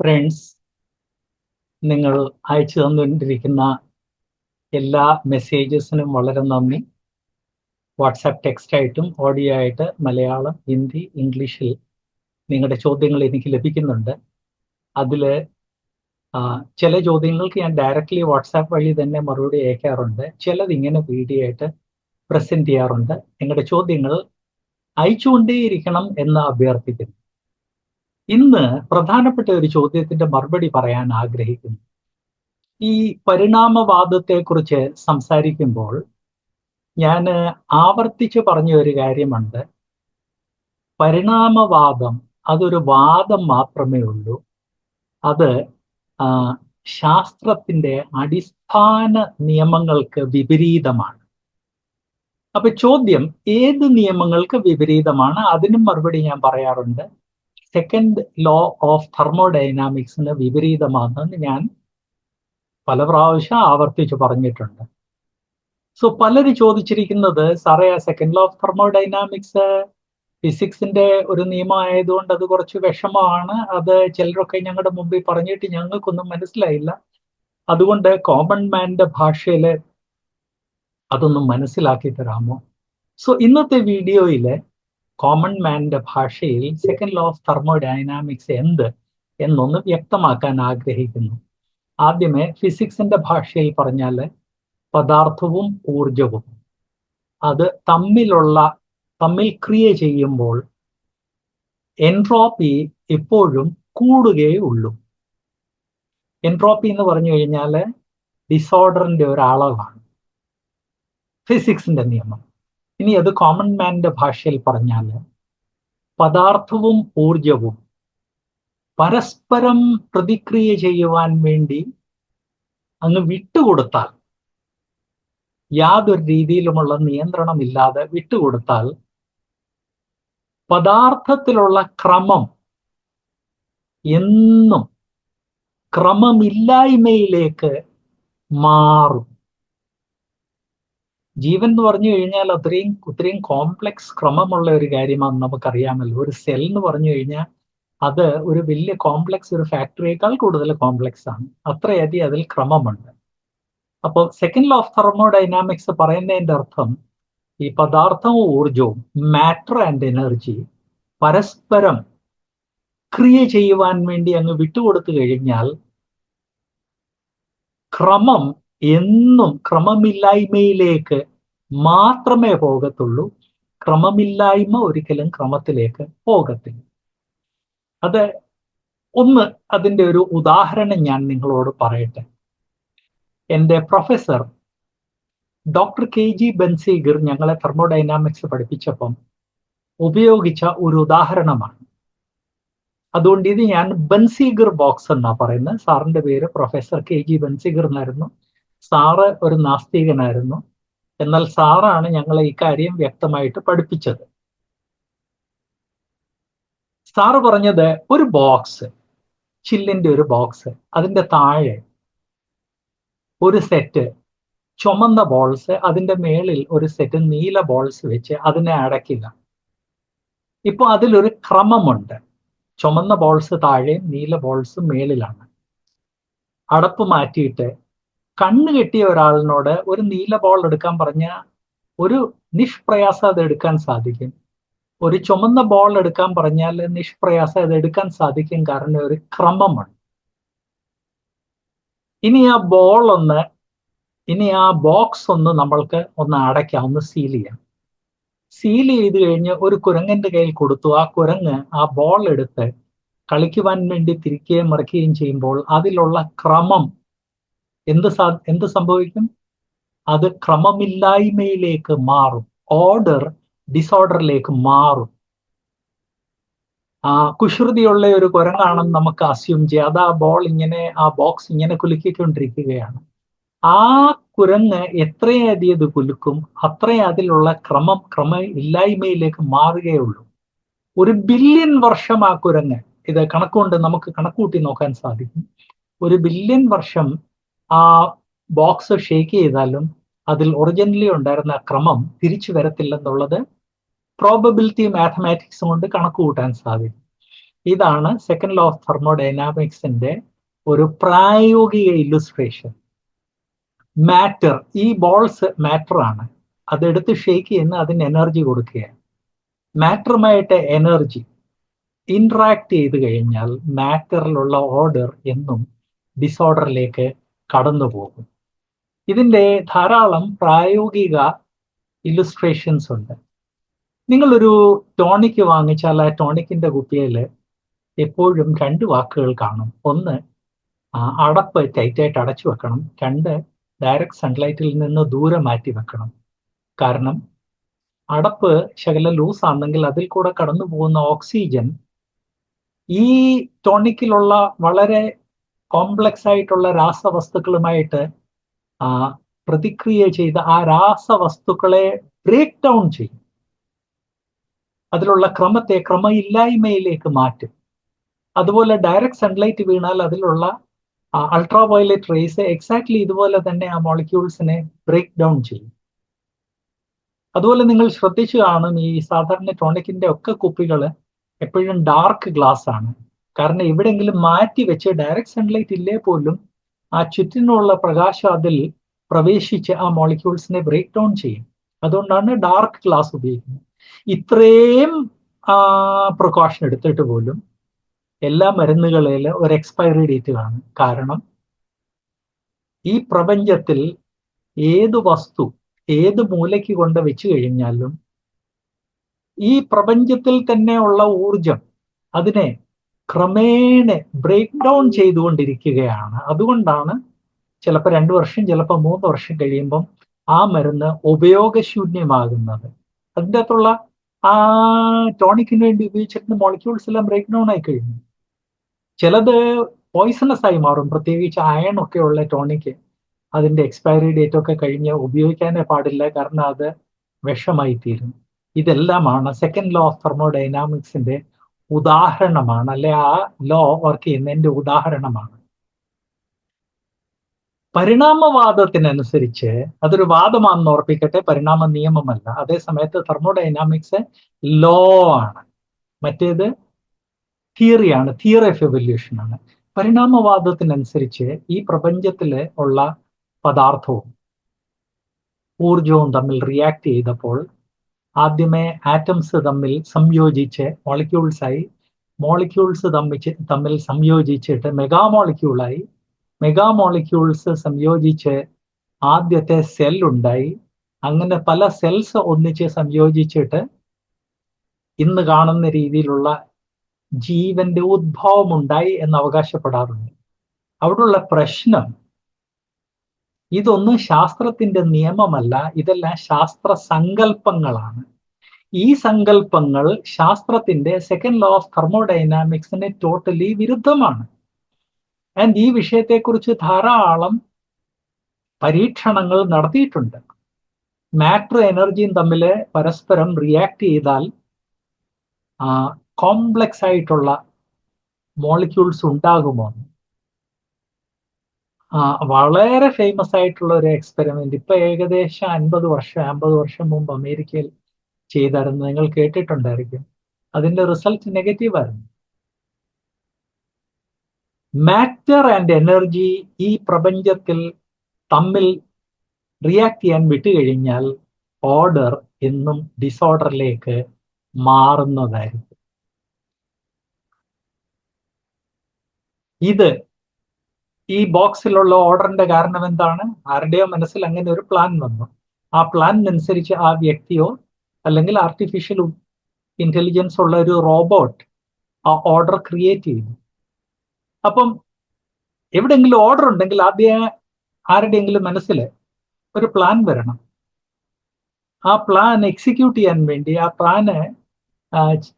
Friends നിങ്ങൾ അയച്ചു തന്നുകൊണ്ടിരിക്കുന്ന എല്ലാ മെസ്സേജസിനും വളരെ നന്ദി. വാട്സാപ്പ് ടെക്സ്റ്റ് ആയിട്ടും ഓഡിയോ ആയിട്ട് മലയാളം ഹിന്ദി ഇംഗ്ലീഷിൽ നിങ്ങളുടെ ചോദ്യങ്ങൾ എനിക്ക് ലഭിക്കുന്നുണ്ട്. അതിൽ ചില ചോദ്യങ്ങൾക്ക് ഞാൻ ഡയറക്റ്റ്ലി വാട്സാപ്പ് വഴി തന്നെ മറുപടി അയക്കാറുണ്ട്. ചിലത് ഇങ്ങനെ വീഡിയോ ആയിട്ട് പ്രസന്റ് ചെയ്യാറുണ്ട്. നിങ്ങളുടെ ചോദ്യങ്ങൾ അയച്ചുകൊണ്ടേയിരിക്കണം എന്ന് അഭ്യർത്ഥിക്കുന്നു. ഇന്ന് പ്രധാനപ്പെട്ട ഒരു ചോദ്യത്തിന്റെ മറുപടി പറയാൻ ആഗ്രഹിക്കുന്നു. ഈ പരിണാമവാദത്തെക്കുറിച്ച് സംസാരിക്കുമ്പോൾ ഞാൻ ആവർത്തിച്ച് പറഞ്ഞ ഒരു കാര്യമുണ്ട്. പരിണാമവാദം അതൊരു വാദം മാത്രമേ ഉള്ളൂ. അത് ശാസ്ത്രത്തിന്റെ അടിസ്ഥാന നിയമങ്ങൾക്ക് വിപരീതമാണ്. അപ്പൊ ചോദ്യം ഏത് നിയമങ്ങൾക്ക് വിപരീതമാണ്? അതിനും മറുപടി ഞാൻ പറയാറുണ്ട്. സെക്കൻഡ് ലോ ഓഫ് തെർമോഡൈനാമിക്സിന് വിപരീതമാണെന്ന് ഞാൻ പല പ്രാവശ്യം ആവർത്തിച്ച് പറഞ്ഞിട്ടുണ്ട്. സോ പലരും ചോദിച്ചിരിക്കുന്നത് സാറേ ആ സെക്കൻഡ് ലോ ഓഫ് തെർമോഡൈനാമിക്സ് ഫിസിക്സിന്റെ ഒരു നിയമം ആയതുകൊണ്ട് അത് കുറച്ച് വിഷമമാണ്. അത് ചിലരൊക്കെ ഞങ്ങളുടെ മുമ്പിൽ പറഞ്ഞിട്ട് ഞങ്ങൾക്കൊന്നും മനസ്സിലായില്ല. അതുകൊണ്ട് കോമൺ മാന്റെ ഭാഷയിൽ അതൊന്നും മനസ്സിലാക്കി തരാമോ? സോ ഇന്നത്തെ വീഡിയോയിൽ കോമൺ മാന്റെ ഭാഷയിൽ സെക്കൻഡ് ലോ ഓഫ് തെർമോഡൈനാമിക്സ് എന്ത് എന്നൊന്ന് വ്യക്തമാക്കാൻ ആഗ്രഹിക്കുന്നു. ആദ്യമേ ഫിസിക്സിന്റെ ഭാഷയിൽ പറഞ്ഞാൽ പദാർത്ഥവും ഊർജവും അത് തമ്മിലുള്ള തമ്മിൽ ക്രിയ ചെയ്യുമ്പോൾ എൻട്രോപ്പി എപ്പോഴും കൂടുകയേ ഉള്ളൂ. എൻട്രോപ്പി എന്ന് പറഞ്ഞു കഴിഞ്ഞാൽ ഡിസോർഡറിന്റെ ഒരു അളവാണ്. ഫിസിക്സിന്റെ നിയമം. ഇനി അത് കോമൺ മാന്റെ ഭാഷയിൽ പറഞ്ഞാൽ പദാർത്ഥവും ഊർജവും പരസ്പരം പ്രതിക്രിയ ചെയ്യുവാൻ വേണ്ടി അങ്ങ് വിട്ടുകൊടുത്താൽ യാതൊരു രീതിയിലുമുള്ള നിയന്ത്രണമില്ലാതെ വിട്ടുകൊടുത്താൽ പദാർത്ഥത്തിലുള്ള ക്രമം എന്നും ക്രമമില്ലായ്മയിലേക്ക് മാറും. ജീവൻ എന്ന് പറഞ്ഞു കഴിഞ്ഞാൽ അത്രയും ഒത്തിരിയും കോംപ്ലക്സ് ക്രമമുള്ള ഒരു കാര്യമാണ് നമുക്കറിയാമല്ലോ. ഒരു സെൽ എന്ന് പറഞ്ഞു കഴിഞ്ഞാൽ അത് ഒരു വലിയ കോംപ്ലക്സ് ഒരു ഫാക്ടറിയേക്കാൾ കൂടുതൽ കോംപ്ലക്സ് ആണ്. അത്രയധികം അതിൽ ക്രമമുണ്ട്. അപ്പോൾ സെക്കൻഡ് ലോ ഓഫ് തെർമോഡൈനാമിക്സ് പറയുന്നതിന്റെ അർത്ഥം ഈ പദാർത്ഥവും ഊർജവും മാറ്റർ ആൻഡ് എനർജി പരസ്പരം ക്രിയ ചെയ്യുവാൻ വേണ്ടി അങ്ങ് വിട്ടുകൊടുത്തു കഴിഞ്ഞാൽ ക്രമം എന്നും ക്രമമില്ലായ്മയിലേക്ക് മാത്രമേ പോകത്തുള്ളൂ. ക്രമമില്ലായ്മ ഒരിക്കലും ക്രമത്തിലേക്ക് പോകത്തില്ല. അത് ഒന്ന് അതിന്റെ ഒരു ഉദാഹരണം ഞാൻ നിങ്ങളോട് പറയട്ടെ. എന്റെ professor doctor K G Benziger ഞങ്ങളെ തെർമോഡൈനാമിക്സ് പഠിപ്പിച്ചപ്പം ഉപയോഗിച്ച ഒരു ഉദാഹരണമാണ്. അതുകൊണ്ട് ഇത് ഞാൻ ബൻസീഗർ ബോക്സ് എന്നാ പറയുന്നത്. സാറിന്റെ പേര് പ്രൊഫസർ കെ ജി ബൻസീഗർ എന്നായിരുന്നു. സാറ് ഒരു നാസ്തികനായിരുന്നു. എന്നാൽ സാറാണ് ഞങ്ങളെ ഇക്കാര്യം വ്യക്തമായിട്ട് പഠിപ്പിച്ചത്. സാറ് പറഞ്ഞത് ഒരു ബോക്സ് ചില്ലിന്റെ ഒരു ബോക്സ് അതിന്റെ താഴെ ഒരു സെറ്റ് ചുമന്ന ബോൾസ് അതിന്റെ മേളിൽ ഒരു സെറ്റ് നീല ബോൾസ് വെച്ച് അതിനെ അടയ്ക്കുക. ഇപ്പോൾ അതിലൊരു ക്രമമുണ്ട്. ചുമന്ന ബോൾസ് താഴെയും നീല ബോൾസ് മേളിലാണ്. അടപ്പ് മാറ്റിയിട്ട് കണ്ണ് കെട്ടിയ ഒരാളിനോട് ഒരു നീല ബോൾ എടുക്കാൻ പറഞ്ഞ ഒരു നിഷ്പ്രയാസം അത് എടുക്കാൻ സാധിക്കും. ഒരു ചുമന്ന ബോൾ എടുക്കാൻ പറഞ്ഞാൽ നിഷ്പ്രയാസം അത് എടുക്കാൻ സാധിക്കും കാരണം ഒരു ക്രമമാണ്. ഇനി ആ ബോൾ ഒന്ന് ഇനി ആ ബോക്സ് ഒന്ന് നമ്മൾക്ക് ഒന്ന് അടയ്ക്കാം ഒന്ന് സീൽ ചെയ്യാം. സീൽ ചെയ്ത് കഴിഞ്ഞ് ഒരു കുരങ്ങന്റെ കയ്യിൽ കൊടുത്തു. ആ കുരങ്ങ് ആ ബോൾ എടുത്ത് കളിക്കുവാൻ വേണ്ടി തിരിക്കുകയും മറിക്കുകയും ചെയ്യുമ്പോൾ അതിലുള്ള ക്രമം എന്ത് സാ എന്ത് സംഭവിക്കും? അത് ക്രമമില്ലായ്മയിലേക്ക് മാറും. ഓർഡർ ഡിസോർഡറിലേക്ക് മാറും. ആ കുശ്രുതിയുള്ള ഒരു കുരങ്ങാണെന്ന് നമുക്ക് അസ്യൂം ചെയ്യാം. അത് ആ ബോൾ ഇങ്ങനെ ആ ബോക്സ് ഇങ്ങനെ കുലുക്കിക്കൊണ്ടിരിക്കുകയാണ്. ആ കുരങ്ങ് എത്രയധികം കുലുക്കും അത്രയും അതിലുള്ള ക്രമം ക്രമ ഇല്ലായ്മയിലേക്ക് മാറുകയുള്ളൂ. ഒരു ബില്യൺ വർഷം ആ കുരങ്ങ് ഇത് കണക്കുകൊണ്ട് നമുക്ക് കണക്കൂട്ടി നോക്കാൻ സാധിക്കും. ഒരു ബില്യൺ വർഷം ആ ബോക്സ് ഷേക്ക് ചെയ്താലും അതിൽ ഒറിജിനലി ഉണ്ടായിരുന്ന ക്രമം തിരിച്ചു വരത്തില്ലെന്നുള്ളത് പ്രോബബിലിറ്റി മാത്തമാറ്റിക്സ് കൊണ്ട് കണക്ക് കൂട്ടാൻ സാധിക്കും. ഇതാണ് സെക്കൻഡ് ലോ ഓഫ് തെർമോഡൈനാമിക്സിന്റെ ഒരു പ്രായോഗിക ഇല്ലുസ്ട്രേഷൻ മാറ്റർ ഈ ബോൾസ് മാറ്റർ ആണ്. അതെടുത്ത് ഷേക്ക് ചെയ്യുന്ന അതിന് എനർജി കൊടുക്കുകയാണ്. മാറ്ററുമായിട്ട് എനർജി ഇന്ററാക്ട് ചെയ്ത് കഴിഞ്ഞാൽ മാറ്ററിലുള്ള ഓർഡർ എന്നും ഡിസോർഡറിലേക്ക് കടന്നു പോകും ഇതിന്റെ ധാരാളം പ്രായോഗിക ഇല്ലുസ്ട്രേഷൻസ് ഉണ്ട്. നിങ്ങളൊരു ടോണിക് വാങ്ങിച്ചാൽ ആ ടോണിക്കിന്റെ കുപ്പിയിൽ എപ്പോഴും രണ്ട് വാക്കുകൾ കാണും. ഒന്ന് അടപ്പ് ടൈറ്റായിട്ട് അടച്ചു വെക്കണം. രണ്ട് ഡയറക്റ്റ് സൺലൈറ്റിൽ നിന്ന് ദൂരെ മാറ്റി വെക്കണം. കാരണം അടപ്പ് ശകലം ലൂസ് ആണെങ്കിൽ അതിൽ കൂടെ കടന്നു പോകുന്ന ഓക്സിജൻ ഈ ടോണിക്കിലുള്ള വളരെ കോംപ്ലക്സ് ആയിട്ടുള്ള രാസവസ്തുക്കളുമായിട്ട് പ്രതിക്രിയ ചെയ്ത് ആ രാസവസ്തുക്കളെ ബ്രേക്ക് ഡൗൺ ചെയ്യും. അതിലുള്ള ക്രമത്തെ ക്രമയില്ലായ്മയിലേക്ക് മാറ്റും. അതുപോലെ ഡയറക്ട് സൺലൈറ്റ് വീണാൽ അതിലുള്ള അൾട്രാ വയലറ്റ് റേസ് എക്സാക്ട്ലി ഇതുപോലെ തന്നെ ആ മോളിക്യൂൾസിനെ ബ്രേക്ക് ഡൗൺ ചെയ്യും. അതുപോലെ നിങ്ങൾ ശ്രദ്ധിച്ചു കാണും ഈ സാധാരണ ടോണിക്കിന്റെ ഒക്കെ കുപ്പികൾ എപ്പോഴും ഡാർക്ക് ഗ്ലാസ് ആണ്. കാരണം എവിടെയെങ്കിലും മാറ്റി വെച്ച് ഡയറക്റ്റ് സൺലൈറ്റ് ഇല്ലേ പോലും ആ ചുറ്റിനുള്ള പ്രകാശം അതിൽ പ്രവേശിച്ച് ആ മോളിക്യൂൾസിനെ ബ്രേക്ക് ഡൗൺ ചെയ്യും. അതുകൊണ്ടാണ് ഡാർക്ക് ഗ്ലാസ് ഉപയോഗിക്കുന്നത്. ഇത്രയും പ്രിക്കോഷൻ എടുത്തിട്ട് പോലും എല്ലാ മരുന്നുകളിൽ ഒരു എക്സ്പയറി ഡേറ്റ് കാണും. കാരണം ഈ പ്രപഞ്ചത്തിൽ ഏത് വസ്തു ഏത് മൂലയ്ക്ക് കൊണ്ട് വെച്ച് കഴിഞ്ഞാലും ഈ പ്രപഞ്ചത്തിൽ തന്നെ ഉള്ള ഊർജം അതിനെ ക്രമേണ ബ്രേക്ക് ഡൗൺ ചെയ്തുകൊണ്ടിരിക്കുകയാണ്. അതുകൊണ്ടാണ് ചിലപ്പോൾ രണ്ട് വർഷം ചിലപ്പോൾ മൂന്ന് വർഷം കഴിയുമ്പം ആ മരുന്ന് ഉപയോഗശൂന്യമാകുന്നത്. അതിന്റെ അകത്തുള്ള ആ ടോണിക്കിന് വേണ്ടി ഉപയോഗിച്ചിരുന്ന മോളിക്യൂൾസ് എല്ലാം ബ്രേക്ക് ഡൗൺ ആയി കഴിഞ്ഞു. ചിലത് പോയിസണസ് ആയി മാറും. പ്രത്യേകിച്ച് അയൺ ഒക്കെ ഉള്ള ടോണിക്ക് അതിന്റെ എക്സ്പയറി ഡേറ്റ് ഒക്കെ കഴിഞ്ഞ് ഉപയോഗിക്കാനേ പാടില്ല. കാരണം അത് വിഷമായി തീരും ഇതെല്ലാമാണ് സെക്കൻഡ് ലോ ഓഫ് തെർമോഡൈനാമിക്സിന്റെ ഉദാഹരണമാണ് അല്ലെ ആ ലോ വർക്ക് ചെയ്യുന്നതിന്റെ ഉദാഹരണമാണ്. പരിണാമവാദത്തിനനുസരിച്ച് അതൊരു വാദമാണെന്ന് ഓർപ്പിക്കട്ടെ പരിണാമ നിയമമല്ല. അതേ സമയത്ത് തെർമോഡൈനാമിക്സ് ലോ ആണ്. മറ്റേത് തിയറിയാണ് തിയറി ഓഫ് എവല്യൂഷൻ ആണ്. പരിണാമവാദത്തിനനുസരിച്ച് ഈ പ്രപഞ്ചത്തിൽ ഉള്ള പദാർത്ഥവും ഊർജവും തമ്മിൽ റിയാക്ട് ചെയ്തപ്പോൾ ആദ്യമേ ആറ്റംസ് തമ്മിൽ സംയോജിച്ച് മോളിക്യൂൾസായി മോളിക്യൂൾസ് തമ്മിച്ച് തമ്മിൽ സംയോജിച്ചിട്ട് മെഗാമോളിക്യൂളായി മെഗാമോളിക്യൂൾസ് സംയോജിച്ച് ആദ്യത്തെ സെൽ ഉണ്ടായി. അങ്ങനെ പല സെൽസ് ഒന്നിച്ച് സംയോജിച്ചിട്ട് ഇന്ന് കാണുന്ന രീതിയിലുള്ള ജീവന്റെ ഉദ്ഭവം ഉണ്ടായി എന്ന് അവകാശപ്പെടാറുണ്ട്. അവിടെയുള്ള പ്രശ്നം ഇതൊന്നും ശാസ്ത്രത്തിന്റെ നിയമമല്ല ഇതെല്ലാം ശാസ്ത്ര സങ്കല്പങ്ങളാണ് ഈ സങ്കല്പങ്ങൾ ശാസ്ത്രത്തിന്റെ സെക്കൻഡ് ലോ ഓഫ് തെർമോഡൈനാമിക്സിന് ടോട്ടലി വിരുദ്ധമാണ്. ആൻഡ് ഈ വിഷയത്തെക്കുറിച്ച് ധാരാളം പരീക്ഷണങ്ങൾ നടത്തിയിട്ടുണ്ട്. മാറ്റർ എനർജിയും തമ്മിൽ പരസ്പരം റിയാക്ട് ചെയ്താൽ കോംപ്ലക്സ് ആയിട്ടുള്ള മോളിക്യൂൾസ് ഉണ്ടാകുമോ വളരെ ഫേമസ് ആയിട്ടുള്ള ഒരു എക്സ്പെരിമെന്റ് ഇപ്പൊ ഏകദേശം അൻപത് വർഷം അമ്പത് വർഷം മുമ്പ് അമേരിക്കയിൽ ചെയ്തായിരുന്നു. നിങ്ങൾ കേട്ടിട്ടുണ്ടായിരിക്കും. അതിന്റെ റിസൾട്ട് നെഗറ്റീവ് ആയിരുന്നു. മാറ്റർ ആൻഡ് എനർജി ഈ പ്രപഞ്ചത്തിൽ തമ്മിൽ റിയാക്ട് ചെയ്യാൻ വിട്ടുകഴിഞ്ഞാൽ ഓർഡർ എന്നും ഡിസോർഡറിലേക്ക് മാറുന്നതായിരിക്കും. ഇത് ഈ ബോക്സിലുള്ള ഓർഡറിന്റെ കാരണം എന്താണ്? ആരുടെയോ മനസ്സിൽ അങ്ങനെ ഒരു പ്ലാൻ വന്നു. ആ പ്ലാനിനനുസരിച്ച് ആ വ്യക്തിയോ അല്ലെങ്കിൽ ആർട്ടിഫിഷ്യൽ ഇന്റലിജൻസ് ഉള്ള ഒരു റോബോട്ട് ആ ഓർഡർ ക്രിയേറ്റ് ചെയ്തു. അപ്പം എവിടെയെങ്കിലും ഓർഡർ ഉണ്ടെങ്കിൽ ആദ്യം ആരുടെയെങ്കിലും മനസ്സിൽ ഒരു പ്ലാൻ വരണം. ആ പ്ലാൻ എക്സിക്യൂട്ട് ചെയ്യാൻ വേണ്ടി ആ പ്ലാന്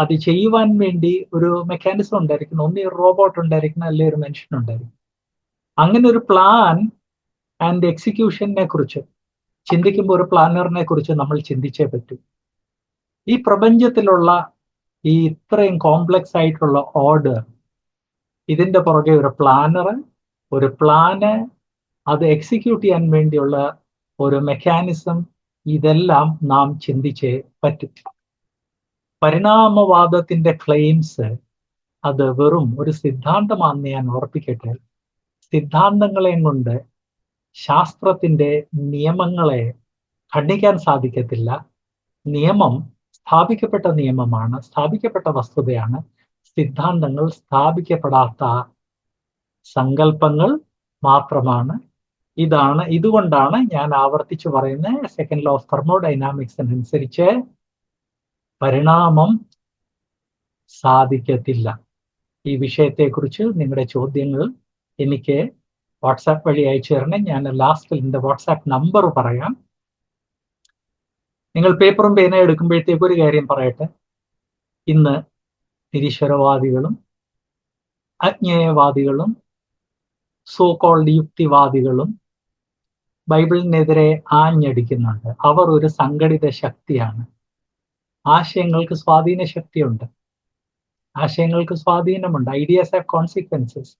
അത് ചെയ്യുവാൻ വേണ്ടി ഒരു മെക്കാനിസം ഉണ്ടായിരിക്കണം. ഒന്നീ റോബോട്ട് ഉണ്ടായിരിക്കണം അല്ലെങ്കിൽ ഒരു മനുഷ്യൻ ഉണ്ടായിരിക്കും അങ്ങനെ ഒരു പ്ലാൻ ആൻഡ് എക്സിക്യൂഷനെ കുറിച്ച് ചിന്തിക്കുമ്പോൾ ഒരു പ്ലാനറിനെ കുറിച്ച് നമ്മൾ ചിന്തിച്ചേ പറ്റൂ. ഈ പ്രപഞ്ചത്തിലുള്ള ഈ ഇത്രയും കോംപ്ലക്സ് ആയിട്ടുള്ള ഓർഡർ ഇതിന്റെ പുറകെ ഒരു പ്ലാനർ ഒരു പ്ലാന് അത് എക്സിക്യൂട്ട് ചെയ്യാൻ വേണ്ടിയുള്ള ഒരു മെക്കാനിസം ഇതെല്ലാം നാം ചിന്തിച്ചേ പറ്റും. പരിണാമവാദത്തിന്റെ ക്ലെയിംസ് അത് വെറും ഒരു സിദ്ധാന്തമാണെന്ന് ഞാൻ ഓർപ്പിക്കട്ടെ സിദ്ധാന്തങ്ങളെയും കൊണ്ട് ശാസ്ത്രത്തിന്റെ നിയമങ്ങളെ ഖണ്ഡിക്കാൻ സാധിക്കത്തില്ല. നിയമം സ്ഥാപിക്കപ്പെട്ട നിയമമാണ് സ്ഥാപിക്കപ്പെട്ട വസ്തുതയാണ്. സിദ്ധാന്തങ്ങൾ സ്ഥാപിക്കപ്പെടാത്ത സങ്കല്പങ്ങൾ മാത്രമാണ്. ഇതാണ് ഇതുകൊണ്ടാണ് ഞാൻ ആവർത്തിച്ചു പറയുന്നത് സെക്കൻഡ് ലോ ഓഫ് തെർമോഡൈനാമിക്സിനനുസരിച്ച് പരിണാമം സാധിക്കത്തില്ല. ഈ വിഷയത്തെക്കുറിച്ച് നിങ്ങളുടെ ചോദ്യങ്ങൾ എനിക്ക് വാട്സാപ്പ് വഴി അയച്ചു തരണം. ഞാൻ ലാസ്റ്റിൽ എന്റെ വാട്സാപ്പ് നമ്പർ പറയാം. നിങ്ങൾ പേപ്പറും പേന എടുക്കുമ്പോഴത്തേക്ക് ഒരു കാര്യം പറയട്ടെ. ഇന്ന് നിരീശ്വരവാദികളും അജ്ഞേയവാദികളും സോ കോൾഡ് യുക്തിവാദികളും ബൈബിളിനെതിരെ ആഞ്ഞടിക്കുന്നുണ്ട്. അവർ ഒരു സംഘടിത ശക്തിയാണ്. ആശയങ്ങൾക്ക് സ്വാധീന ശക്തിയുണ്ട് ആശയങ്ങൾക്ക് സ്വാധീനമുണ്ട്. ഐഡിയാസ് ഹാവ് കോൺസിക്വൻസസ്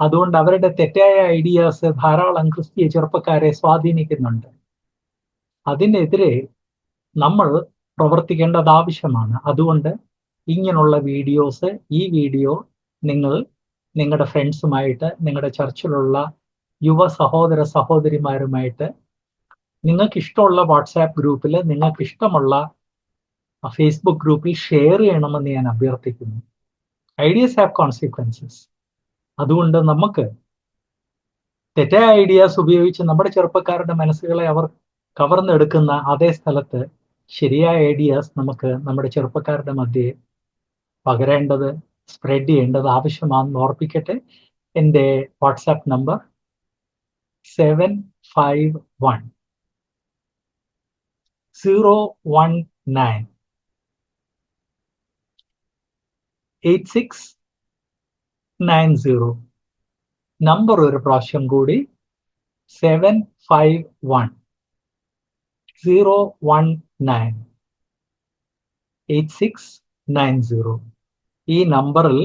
അതുകൊണ്ട് അവരുടെ തെറ്റായ ഐഡിയാസ് ധാരാളം ക്രിസ്തീയ ചെറുപ്പക്കാരെ സ്വാധീനിക്കുന്നുണ്ട്. അതിനെതിരെ നമ്മൾ പ്രവർത്തിക്കേണ്ടത് ആവശ്യമാണ്. അതുകൊണ്ട് ഇങ്ങനെയുള്ള വീഡിയോസ് ഈ വീഡിയോ നിങ്ങൾ നിങ്ങളുടെ ഫ്രണ്ട്സുമായിട്ട് നിങ്ങളുടെ ചർച്ചിലുള്ള യുവ സഹോദര സഹോദരിമാരുമായിട്ട് നിങ്ങൾക്ക് ഇഷ്ടമുള്ള വാട്സാപ്പ് ഗ്രൂപ്പിൽ നിങ്ങൾക്ക് ഇഷ്ടമുള്ള ഫേസ്ബുക്ക് ഗ്രൂപ്പിൽ ഷെയർ ചെയ്യണമെന്ന് ഞാൻ അഭ്യർത്ഥിക്കുന്നു. ഐഡിയസ് ഹാവ് കോൺസിക്വൻസസ് അതുകൊണ്ട് നമുക്ക് തെറ്റായ ഐഡിയാസ് ഉപയോഗിച്ച് നമ്മുടെ ചെറുപ്പക്കാരുടെ മനസ്സുകളെ അവർ കവർന്നെടുക്കുന്ന അതേ സ്ഥലത്ത് ശരിയായ ഐഡിയാസ് നമുക്ക് നമ്മുടെ ചെറുപ്പക്കാരുടെ മധ്യേ പകരേണ്ടത് സ്പ്രെഡ് ചെയ്യേണ്ടത് ആവശ്യമാണെന്ന് ഓർപ്പിക്കട്ടെ. എന്റെ WhatsApp number seven five one zero one nine eight six nine zero number ഒരു പ്രാവശ്യം കൂടി seven five one zero one nine eight six nine zero ഈ നമ്പറിൽ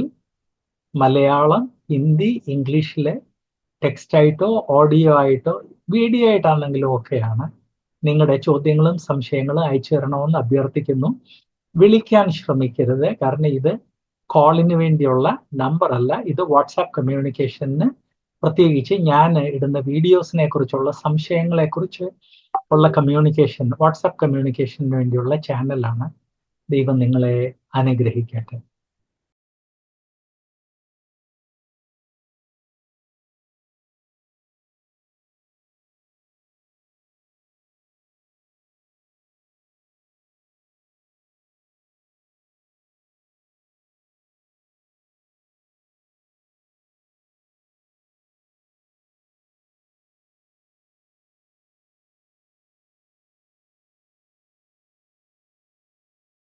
മലയാളം ഹിന്ദി ഇംഗ്ലീഷിലെ ടെക്സ്റ്റ് ആയിട്ടോ ഓഡിയോ ആയിട്ടോ വീഡിയോ ആയിട്ടാണെങ്കിലും ഒക്കെയാണ് നിങ്ങളുടെ ചോദ്യങ്ങളും സംശയങ്ങളും അയച്ചു തരണമെന്ന് അഭ്യർത്ഥിക്കുന്നു. വിളിക്കാൻ ശ്രമിക്കരുത്. കാരണം ഇത് കോളിന് വേണ്ടിയുള്ള നമ്പർ അല്ല ഇത് വാട്സാപ്പ് കമ്മ്യൂണിക്കേഷന് പ്രത്യേകിച്ച് ഞാൻ ഇടുന്ന വീഡിയോസിനെ കുറിച്ചുള്ള സംശയങ്ങളെ കുറിച്ച് ഉള്ള കമ്മ്യൂണിക്കേഷൻ വാട്സാപ്പ് കമ്മ്യൂണിക്കേഷന് വേണ്ടിയുള്ള ചാനലാണ് ദൈവം നിങ്ങളെ അനുഗ്രഹിക്കട്ടെ.